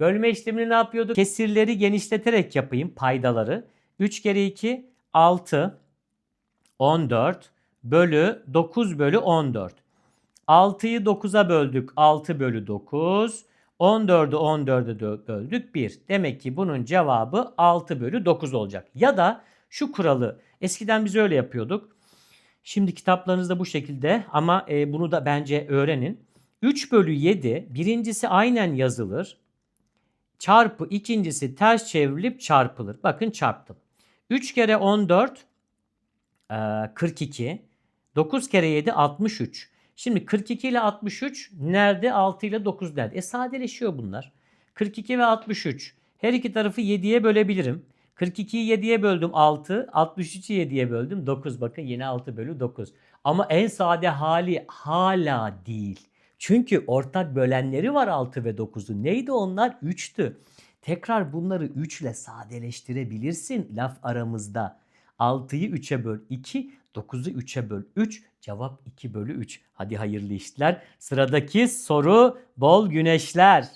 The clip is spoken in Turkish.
Bölme işlemini ne yapıyorduk? Kesirleri genişleterek yapayım paydaları. 3 kere 2 6 14 bölü 9 bölü 14. 6'yı 9'a böldük 6 bölü 9. 14'ü 14'e dö- böldük 1. Demek ki bunun cevabı 6 bölü 9 olacak. Ya da şu kuralı eskiden biz öyle yapıyorduk. Şimdi kitaplarınızda bu şekilde ama e, bunu da bence öğrenin. 3 bölü 7 birincisi aynen yazılır. Çarpı ikincisi ters çevrilip çarpılır. Bakın çarptım. 3 kere 14 e, 42. 9 kere 7 63. Şimdi 42 ile 63 nerede? 6 ile 9 nerede? E sadeleşiyor bunlar. 42 ve 63. Her iki tarafı 7'ye bölebilirim. 42'yi 7'ye böldüm 6. 63'ü 7'ye böldüm 9. Bakın yine 6 bölü 9. Ama en sade hali hala değil. Çünkü ortak bölenleri var 6 ve 9'u. Neydi onlar? 3'tü. Tekrar bunları 3 ile sadeleştirebilirsin laf aramızda. 6'yı 3'e böl 2, 9'u 3'e böl 3. Cevap 2 bölü 3. Hadi hayırlı işler. Sıradaki soru bol güneşler.